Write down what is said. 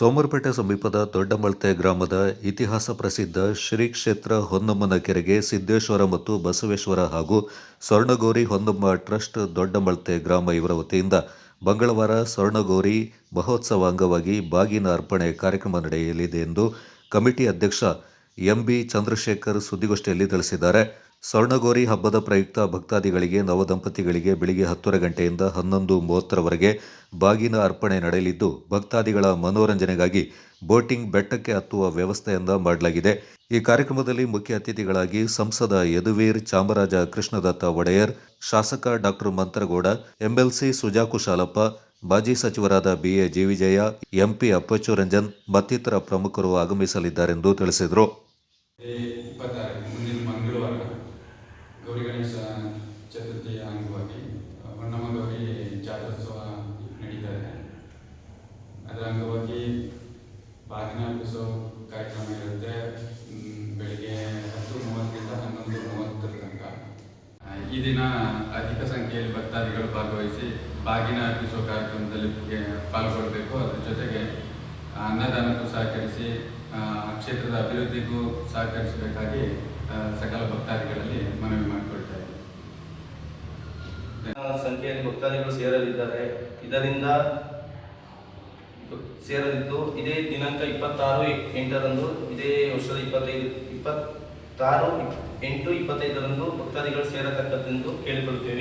ಸೋಮರಪೇಟೆ ಸಮೀಪದ ದೊಡ್ಡಮಳ್ತೆ ಗ್ರಾಮದ ಇತಿಹಾಸ ಪ್ರಸಿದ್ಧ ಶ್ರೀ ಕ್ಷೇತ್ರ ಹೊನ್ನಮ್ಮನ ಕೆರೆಗೆ ಸಿದ್ದೇಶ್ವರ ಮತ್ತು ಬಸವೇಶ್ವರ ಹಾಗೂ ಸ್ವರ್ಣಗೌರಿ ಹೊನ್ನಮ್ಮ ಟ್ರಸ್ಟ್ ದೊಡ್ಡಮಳ್ತೆ ಗ್ರಾಮ ಇವರ ವತಿಯಿಂದ ಮಂಗಳವಾರ ಸ್ವರ್ಣಗೌರಿ ಮಹೋತ್ಸವ ಅಂಗವಾಗಿ ಬಾಗಿನ ಅರ್ಪಣೆ ಕಾರ್ಯಕ್ರಮ ನಡೆಯಲಿದೆ ಎಂದು ಕಮಿಟಿ ಅಧ್ಯಕ್ಷ ಎಂಬಿ ಚಂದ್ರಶೇಖರ್ ಸುದ್ದಿಗೋಷ್ಠಿಯಲ್ಲಿ ತಿಳಿಸಿದ್ದಾರೆ. ಸ್ವರ್ಣಗೌರಿ ಹಬ್ಬದ ಪ್ರಯುಕ್ತ ಭಕ್ತಾದಿಗಳಿಗೆ ನವದಂಪತಿಗಳಿಗೆ ಬೆಳಿಗ್ಗೆ ಹತ್ತರ ಗಂಟೆಯಿಂದ ಹನ್ನೊಂದು ಮೂವತ್ತರವರೆಗೆ ಬಾಗಿನ ಅರ್ಪಣೆ ನಡೆಯಲಿದ್ದು, ಭಕ್ತಾದಿಗಳ ಮನೋರಂಜನೆಗಾಗಿ ಬೋಟಿಂಗ್ ಬೆಟ್ಟಕ್ಕೆ ಹತ್ತುವ ವ್ಯವಸ್ಥೆಯಿಂದ ಮಾಡಲಾಗಿದೆ. ಈ ಕಾರ್ಯಕ್ರಮದಲ್ಲಿ ಮುಖ್ಯ ಅತಿಥಿಗಳಾಗಿ ಸಂಸದ ಯದುವೀರ್ ಚಾಮರಾಜ ಕೃಷ್ಣದತ್ತ ಒಡೆಯರ್, ಶಾಸಕ ಡಾಕ್ಟರ್ ಮಂತ್ರಗೌಡ, ಎಂಎಲ್ಸಿ ಸುಜಾ ಕುಶಾಲಪ್ಪ ಮಾಜಿ ಸಚಿವರಾದ B A Jeevijaya, M P Appachu Ranjan ಮತ್ತಿತರ ಪ್ರಮುಖರು ಆಗಮಿಸಲಿದ್ದಾರೆಂದು ತಿಳಿಸಿದರು ಈ ಇಪ್ಪತ್ತಾರಕ್ಕೆ ಮುಂದಿನ ಮಂಗಳವಾರ ಗೌರಿ ಗಣೇಶ ಚತುರ್ಥಿಯ ಅಂಗವಾಗಿ ಹೊನ್ನಮ್ಮ ಗೌರಿ ಜಾತ್ರೋತ್ಸವ ನಡೀತಾ ಇದೆ ಅದರ ಅಂಗವಾಗಿ ಬಾಗಿನ ಅರ್ಪಿಸೋ ಕಾರ್ಯಕ್ರಮ ಇರುತ್ತೆ ಬೆಳಿಗ್ಗೆ ಹತ್ತು ಮೂವತ್ತರಿಂದ ಹನ್ನೊಂದು ಮೂವತ್ತರ ತನಕ. ಈ ದಿನ ಅಧಿಕ ಸಂಖ್ಯೆಯಲ್ಲಿ ಭಕ್ತಾದಿಗಳು ಭಾಗವಹಿಸಿ ಬಾಗಿನ ಅರ್ಪಿಸೋ ಕಾರ್ಯಕ್ರಮದಲ್ಲಿ ಪಾಲ್ಗೊಳ್ಳಬೇಕು ಅದರ ಜೊತೆಗೆ ಅನ್ನದಾನಕ್ಕೂ ಸಹಕರಿಸಿ ಕ್ಷೇತ್ರದ ಅಭಿವೃದ್ಧಿಗೂ ಸಹಕರಿಸಬೇಕಾಗಿ ಸಕಲ ಭಕ್ತಾದಿಗಳಲ್ಲಿ ಮನವಿ ಸಂಖ್ಯೆಯಲ್ಲಿ ಭಕ್ತಾದಿಗಳು ಸೇರಲಿದ್ದಾರೆ. ಇದರಿಂದ ಸೇರಲಿದ್ದು, ಇದೇ ದಿನಾಂಕ ಇಪ್ಪತ್ತಾರು ಎಂಟರಂದು, ಇದೇ ವರ್ಷದ ಇಪ್ಪತ್ತೈದು, ಇಪ್ಪತ್ತಾರು ಎಂಟು, ಇಪ್ಪತ್ತೈದರಂದು ಭಕ್ತಾದಿಗಳು ಸೇರತಕ್ಕದ್ದೆಂದು ಕೇಳಿಕೊಳ್ಳುತ್ತೇವೆ.